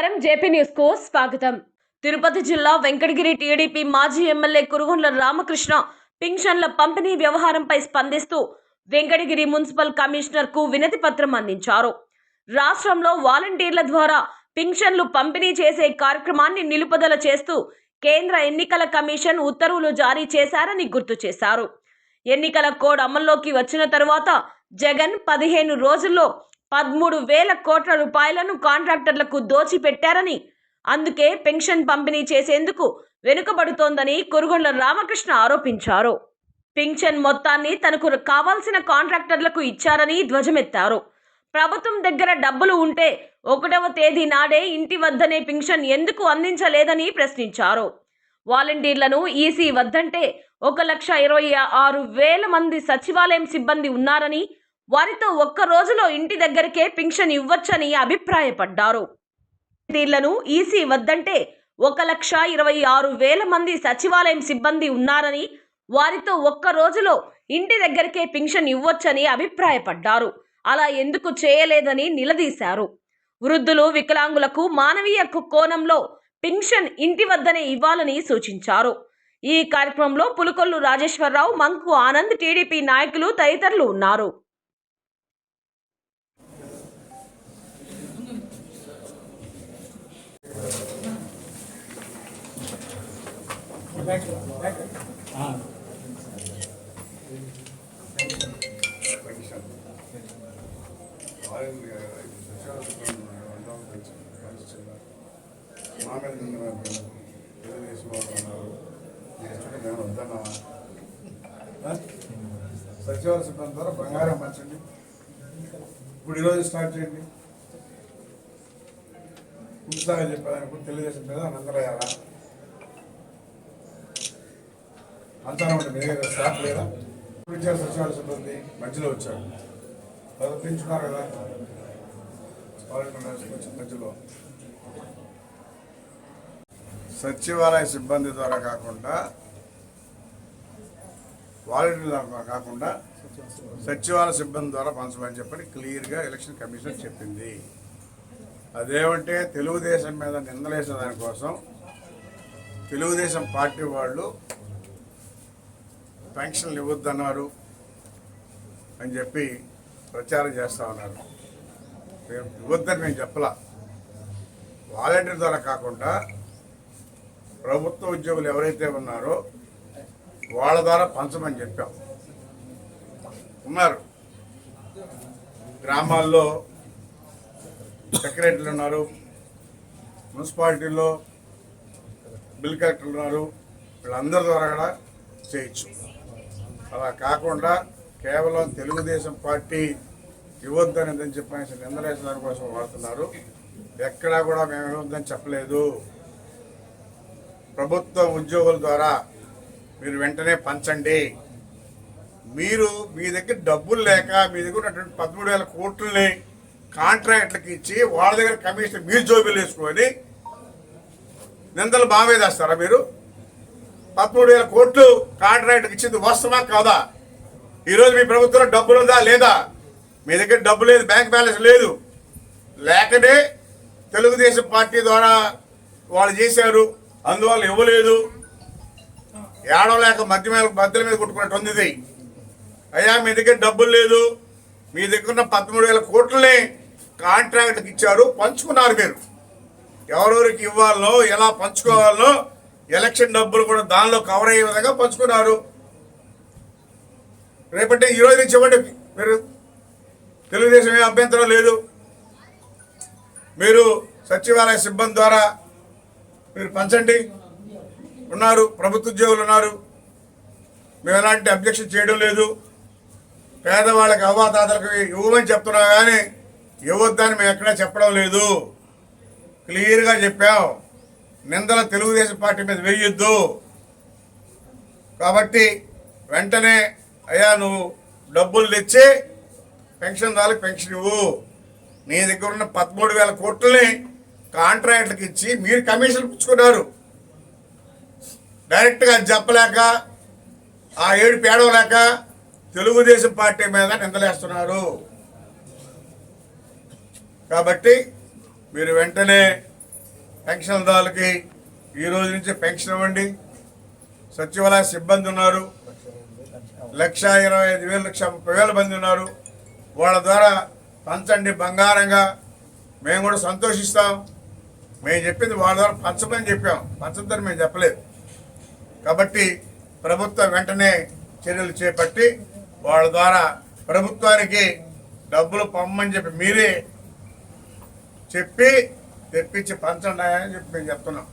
నమస్కారం. జేపీ న్యూస్కు స్వాగతం. తిరుపతి జిల్లా వెంకటగిరి టీడీపీ మాజీ ఎమ్మెల్యే కురుగుండ్ల రామకృష్ణ పింఛన్ల పంపిణీ వ్యవహారంపై స్పందిస్తూ వెంకటగిరి మున్సిపల్ కమిషనర్కు వినతి పత్రం అందించారు. రాష్ట్రంలో వాలంటీర్ల ద్వారా పింఛన్లు పంపిణీ చేసే కార్యక్రమాన్ని నిలుపుదల చేస్తూ కేంద్ర ఎన్నికల కమిషన్ ఉత్తర్వులు జారీ చేశారని గుర్తు చేశారు. ఎన్నికల కోడ్ అమల్లోకి వచ్చిన తరువాత జగన్ పదిహేను రోజుల్లో పదమూడు వేల కోట్ల రూపాయలను కాంట్రాక్టర్లకు దోచిపెట్టారని. అందుకే పెన్షన్ పంపిణీ చేసేందుకు వెనుకబడుతోందని కురుగొండ్ల రామకృష్ణ ఆరోపించారు. పింఛన్ మొత్తాన్ని తనకు కావాల్సిన కాంట్రాక్టర్లకు ఇచ్చారని ధ్వజమెత్తారు. ప్రభుత్వం దగ్గర డబ్బులు ఉంటే ఒకటవ తేదీ నాడే ఇంటి వద్దనే పింఛన్ ఎందుకు అందించలేదని ప్రశ్నించారు. వాలంటీర్లను ఈసీ వద్దంటే ఒక లక్ష ఇరవై ఆరు వేల మంది సచివాలయం సిబ్బంది ఉన్నారని వారితో ఒక్క రోజులో ఇంటి దగ్గరకే పింఛన్ ఇవ్వచ్చని అభిప్రాయపడ్డారు. వాలంటీర్లను ఈసీ వద్దంటే ఒక లక్ష ఇరవై ఆరు వేల మంది సచివాలయం సిబ్బంది ఉన్నారని వారితో ఒక్క రోజులో ఇంటి దగ్గరకే పింఛన్ ఇవ్వొచ్చని అభిప్రాయపడ్డారు. అలా ఎందుకు చేయలేదని నిలదీశారు. వృద్ధులు వికలాంగులకు మానవీయ కు- కోణంలో పింఛన్ ఇంటి వద్దనే ఇవ్వాలని సూచించారు. ఈ కార్యక్రమంలో పులుకొల్లు రాజేశ్వరరావు మంకు ఆనంద్ టీడీపీ నాయకులు తదితరులు ఉన్నారు మా మీద నిన్న తెలుగుదేశం వాళ్ళు ఉన్నారు నేర్చుకుంటే మేము వద్దన్నా సచివాలయ సిబ్బంది ద్వారా బంగారం పంచండి. ఇప్పుడు ఈరోజు స్టార్ట్ చేయండి. ఉత్సాహం చెప్పేదానికి తెలుగుదేశం మీద నందరయ్యారా అంచనా ఉంటే మీ దగ్గర స్టాఫ్ లేదా? విద్యా సచివాలయ సిబ్బంది మధ్యలో వచ్చారు. చదివించున్నారు కదా? మధ్యలో. సచివాలయ సిబ్బంది ద్వారా కాకుండా వాలంటీర్ల ద్వారా కాకుండా సచివాలయ సిబ్బంది ద్వారా పంచమని చెప్పని క్లియర్గా ఎలక్షన్ కమిషన్ చెప్పింది. అదేమంటే తెలుగుదేశం మీద నిందలేసిన దానికోసం తెలుగుదేశం పార్టీ వాళ్ళు పెన్షన్లు ఇవ్వద్దన్నారు అని చెప్పి ప్రచారం చేస్తూ ఉన్నారు. మేము ఇవ్వద్దని మేము చెప్పలా. వాలంటీర్ ద్వారా కాకుండా ప్రభుత్వ ఉద్యోగులు ఎవరైతే ఉన్నారో వాళ్ళ ద్వారా పంచమని చెప్పాం. ఉన్నారు. గ్రామాల్లో సెక్రటరీలు ఉన్నారు మున్సిపాలిటీలో బిల్ కలెక్టర్లు ఉన్నారు వీళ్ళందరి ద్వారా కూడా చేయొచ్చు. అలా కాకుండా కేవలం తెలుగుదేశం పార్టీ ఇవ్వద్దనేదని చెప్పేసి నిందలేసిన కోసం వాడుతున్నారు. ఎక్కడా కూడా మేము ఇవ్వద్దని చెప్పలేదు. ప్రభుత్వ ఉద్యోగుల ద్వారా మీరు వెంటనే పంచండి. మీరు మీ దగ్గర డబ్బులు లేక మీ దగ్గర ఉన్నటువంటి పదమూడు వేల కోట్లని కాంట్రాక్ట్లకి ఇచ్చి వాళ్ళ దగ్గర కమిషన్ మీరు జోబీలు వేసుకొని నిందలు బాగా వేస్తారా మీరు? పదమూడు వేల కోట్లు కాంట్రాక్ట్కి ఇచ్చింది వాస్తవా కాదా? ఈరోజు మీ ప్రభుత్వంలో డబ్బులు ఉందా? లేదా? మీ దగ్గర డబ్బు లేదు బ్యాంక్ బ్యాలెన్స్ లేదు. లేకనే తెలుగుదేశం పార్టీ ద్వారా వాళ్ళు చేశారు. అందువల్ల ఇవ్వలేదు. ఏడవలేక మధ్య మీద మధ్యల మీద కొట్టుకున్నట్టు ఉంది ఇది. అయ్యా మీ దగ్గర డబ్బులు లేదు. మీ దగ్గర ఉన్న పదమూడు వేల కోట్లని కాంట్రాక్ట్కి ఇచ్చారు. పంచుకున్నారు మీరు. ఎవరెవరికి ఇవ్వాలో ఎలా పంచుకోవాలో ఎలక్షన్ డబ్బులు కూడా దానిలో కవర్ అయ్యే విధంగా పంచుకున్నారు. రేపటి ఈ రోజు నుంచి ఇవ్వండి. మీరు తెలుగుదేశం ఏ అభ్యంతరం లేదు. మీరు సచివాలయ సిబ్బంది ద్వారా మీరు పంచండి. ఉన్నారు ప్రభుత్వ ఉద్యోగులు ఉన్నారు. మేము ఎలాంటి అబ్జెక్షన్ చేయడం లేదు. పేదవాళ్ళకి అవ్వాతాతలకు ఇవ్వమని చెప్తున్నా కానీ ఇవ్వద్దని మేము ఎక్కడా చెప్పడం లేదు. క్లియర్గా చెప్పాం. నిందల తెలుగుదేశం పార్టీ మీద వేయొద్దు. కాబట్టి వెంటనే అయ్యా నువ్వు డబ్బులు తెచ్చి పెన్షన్ దానికి పెన్షన్ ఇవ్వు. నీ దగ్గర ఉన్న పదమూడు వేల కోట్లని కాంట్రాక్ట్లకు ఇచ్చి మీరు కమిషన్ పుచ్చుకున్నారు. డైరెక్ట్గా చెప్పలేక ఆ ఏడు పేడవలేక తెలుగుదేశం పార్టీ మీద నిందలేస్తున్నారు. కాబట్టి మీరు వెంటనే పెన్షన్దారులకి ఈ రోజు నుంచి పెన్షన్ ఇవ్వండి. సచివాలయ సిబ్బంది ఉన్నారు. లక్ష ఇరవై ఐదు వేలు లక్ష ముప్పై వేల మంది ఉన్నారు. వాళ్ళ ద్వారా పంచండి బంగారంగా. మేము కూడా సంతోషిస్తాం. మేము చెప్పింది వాళ్ళ ద్వారా పంచమని చెప్పాం. పంచద్దని మేము చెప్పలేదు. కాబట్టి ప్రభుత్వం వెంటనే చర్యలు చేపట్టి వాళ్ళ ద్వారా ప్రభుత్వానికి డబ్బులు పంపమని చెప్పి మీరే చెప్పి తెప్పించి పంచండి అని చెప్పి మేము చెప్తున్నాం.